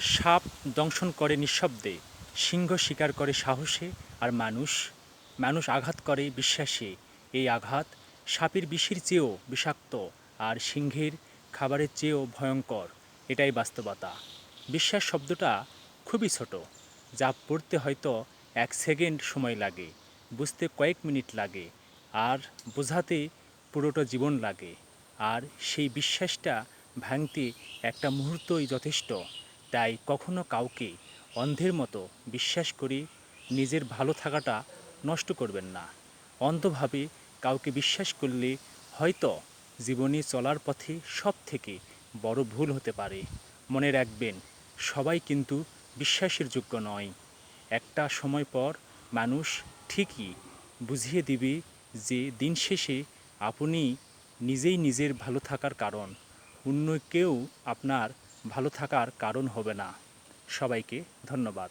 সাপ দংশন করে নিঃশব্দে, সিংহ শিকার করে সাহসে আর মানুষ মানুষ আঘাত করে বিশ্বাসে। এই আঘাত সাপের বিষের চেয়েও বিষাক্ত আর সিংহের খাবারের চেয়েও ভয়ঙ্কর। এটাই বাস্তবতা। বিশ্বাস শব্দটা খুবই ছোট। যা পড়তে হয়তো এক সেকেন্ড সময় লাগে, বুঝতে কয়েক মিনিট লাগে, আর বোঝাতে পুরোটা জীবন লাগে। আর সেই বিশ্বাসটা ভাঙতে একটা মুহূর্তই যথেষ্ট। তাই কখনো কাউকে অন্ধের মতো বিশ্বাস করে নিজের ভালো থাকাটা নষ্ট করবেন না। অন্ধভাবে কাউকে বিশ্বাস করলে হয়তো জীবনে চলার পথে সব থেকে বড় ভুল হতে পারে। মনে রাখবেন, সবাই কিন্তু বিশ্বাসের যোগ্য নয়। একটা সময় পর মানুষ ঠিকই বুঝিয়ে দিবে যে দিন শেষে আপনি নিজেই নিজের ভালো থাকার কারণ। অন্য কেউ আপনার ভালো থাকার কারণ হবে না। সবাইকে ধন্যবাদ।